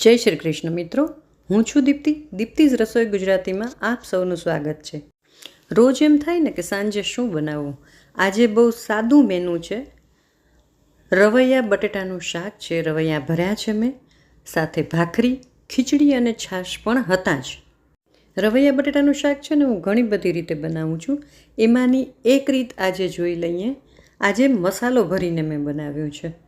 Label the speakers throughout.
Speaker 1: જય શ્રી કૃષ્ણ મિત્રો. હું છું દીપ્તિ. દીપ્તિજ રસોઈ ગુજરાતીમાં આપ સૌનું સ્વાગત છે. રોજ એમ થાય ને કે સાંજે શું બનાવવું આજે બહુ સાદું મેનુ છે. રવૈયા બટેટાનું શાક છે, રવૈયા ભર્યા છે મેં. સાથે ભાખરી, ખીચડી અને છાશ પણ હતા જ. રવૈયા બટેટાનું શાક છે ને હું ઘણી બધી રીતે બનાવું છું. એમાંની એક રીત આજે જોઈ લઈએ. આજે મસાલો ભરીને મેં બનાવ્યું છે.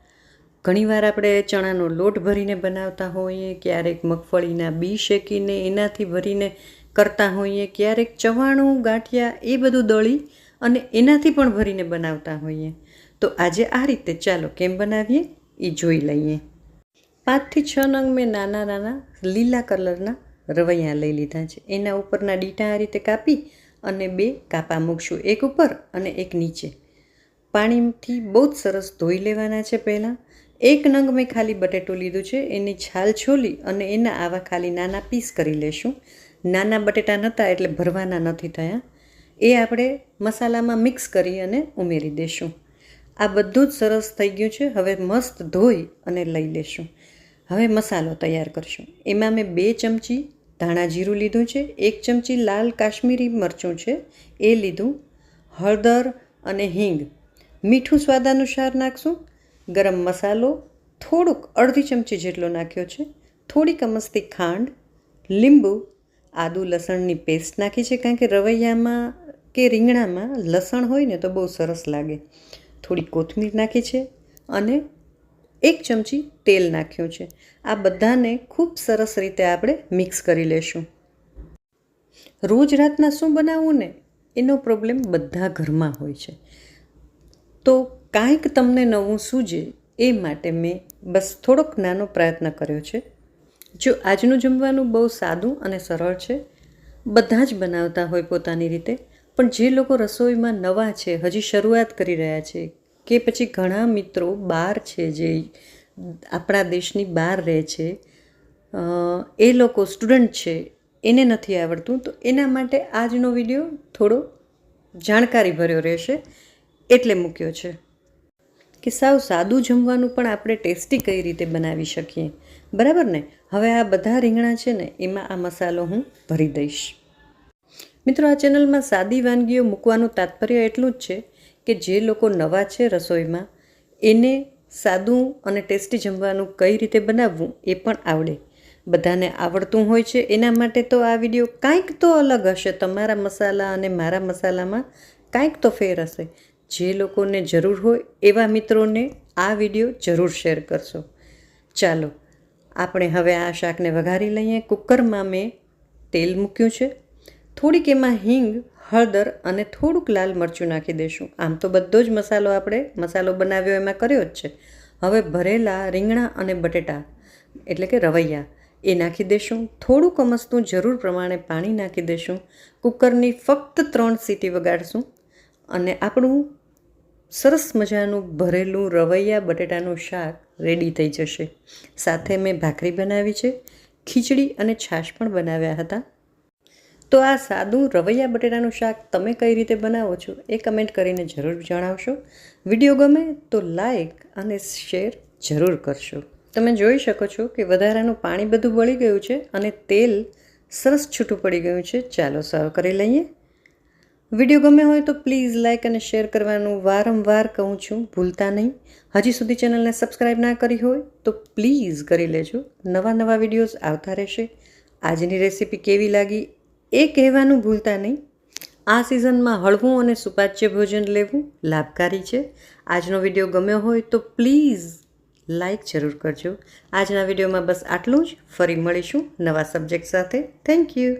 Speaker 1: ઘણીવાર આપણે ચણાનો લોટ ભરીને બનાવતા હોઈએ, ક્યારેક મગફળીના બી શેકીને એનાથી ભરીને કરતા હોઈએ, ક્યારેક ચવાણું, ગાંઠિયા એ બધું દળી અને એનાથી પણ ભરીને બનાવતા હોઈએ. તો આજે આ રીતે ચાલો કેમ બનાવીએ એ જોઈ લઈએ. પાંચથી છ નંગ મેં નાના નાના લીલા કલરના રવૈયા લઈ લીધા છે. એના ઉપરના ડીટા આ રીતે કાપી અને બે કાપા મૂકશું. એક ઉપર અને એક નીચે. પાણીથી બહુ જ સરસ ધોઈ લેવાના છે પહેલાં. એક નંગ મેં ખાલી બટેટું લીધું છે, એની છાલ છોલી અને એના આવા ખાલી નાના પીસ કરી લેશું. નાના બટેટા નહોતા એટલે ભરવાના નથી થયા. એ આપણે મસાલામાં મિક્સ કરી અને ઉમેરી દેશું. આ બધું જ સરસ થઈ ગયું છે, હવે મસ્ત ધોઈ અને લઈ લેશું. હવે મસાલો તૈયાર કરશું. એમાં મેં બે ચમચી ધાણા જીરું લીધું છે, એક ચમચી લાલ કાશ્મીરી મરચું છે, એ લીધું. હળદર અને હિંગ. મીઠું સ્વાદ અનુસાર નાખશું. ગરમ મસાલો, થોડુંક અડધી ચમચી જેટલો નાખ્યો છે, થોડીક અમસ્તી ખાંડ, લીંબુ, આદુ લસણની પેસ્ટ નાખી છે, કારણ કે રવૈયામાં કે રીંગણામાં લસણ હોય ને તો બહુ સરસ લાગે. થોડી કોથમીર નાખી છે અને એક ચમચી તેલ નાખ્યું છે. આ બધાને ખૂબ સરસ રીતે આપણે મિક્સ કરી લેશું. રોજ રાતના શું બનાવવું ને? એનો પ્રોબ્લેમ બધા ઘરમાં હોય છે. તો કાંઈક તમને નવું સૂજે એ માટે મેં બસ થોડોક નાનો પ્રયત્ન કર્યો છે. જો આજનું જમવાનું બહુ સાદું અને સરળ છે, બધા જ બનાવતા હોય પોતાની રીતે, પણ જે લોકો રસોઈમાં નવા છે, હજી શરૂઆત કરી રહ્યા છે, કે પછી ઘણા મિત્રો બહાર છે, જે આપણા દેશની બહાર રહે છે એ લોકો સ્ટુડન્ટ છે, એને નથી આવડતું, તો એના માટે આજનો વીડિયો થોડો જાણકારી ભર્યો રહેશે, એટલે મૂક્યો છે. કે સાવ સાદું જમવાનું પણ આપણે ટેસ્ટી કઈ રીતે બનાવી શકીએ? બરાબર ને? હવે આ બધા રીંગણા છે ને, એમાં આ મસાલો હું ભરી દઈશ. મિત્રો, આ ચેનલમાં સાદી વાનગીઓ મૂકવાનું તાત્પર્ય એટલું જ છે કે જે લોકો નવા છે રસોઈમાં, એને સાદું અને ટેસ્ટી જમવાનું કઈ રીતે બનાવવું એ પણ આવડે. બધાને આવડતું હોય છે, એના માટે તો આ વીડિયો કાંઈક તો અલગ હશે. તમારા મસાલા અને મારા મસાલામાં કાંઈક તો ફેર હશે. જે લોકોને જરૂર હોય એવા મિત્રોને આ વીડિયો જરૂર શેર કરશો. ચાલો, આપણે હવે આ શાકને વઘારી લઈએ. કુકરમાં મેં તેલ મૂક્યું છે. થોડીક એમાં હિંગ, હળદર અને થોડુંક લાલ મરચું નાખી દઈશું. આમ તો બધો જ મસાલો આપણે મસાલો બનાવ્યો એમાં કર્યો જ છે. હવે ભરેલા રીંગણા અને બટેટા, એટલે કે રવૈયા, એ નાખી દઈશું. થોડુંક કમસતું જરૂર પ્રમાણે પાણી નાખી દઈશું. કુકરની ફક્ત ત્રણ સીટી વગાડશું અને આપણું સરસ મજાનું ભરેલું રવૈયા બટેટાનું શાક રેડી થઈ જશે. સાથે મેં ભાખરી બનાવી છે, ખીચડી અને છાશ પણ બનાવ્યા હતા. તો આ સાદું રવૈયા બટેટાનું શાક તમે કઈ રીતે બનાવો છો એ કમેન્ટ કરીને જરૂર જણાવશો. વીડિયો ગમે તો લાઈક અને શેર જરૂર કરશો. તમે જોઈ શકો છો કે વધારાનું પાણી બધું બળી ગયું છે અને તેલ સરસ છૂટું પડી ગયું છે. ચાલો સર્વ કરી લઈએ. વીડિયો ગમે હોય તો પ્લીઝ લાઇક અને શેર કરવાનું વારંવાર કહું છું, ભૂલતા નહીં. હજી સુધી ચેનલને સબસ્ક્રાઈબ ના કરી હોય તો પ્લીઝ કરી લેજો. નવા નવા વિડીયોઝ આવતા રહેશે. આજની રેસીપી કેવી લાગી એ કહેવાનું ભૂલતા નહીં. આ સિઝનમાં હળવું અને સુપાચ્ય ભોજન લેવું લાભકારી છે. આજનો વીડિયો ગમ્યો હોય તો પ્લીઝ લાઈક જરૂર કરજો. આજના વિડીયોમાં બસ આટલું જ. ફરી મળીશું નવા સબ્જેક્ટ સાથે. Thank you.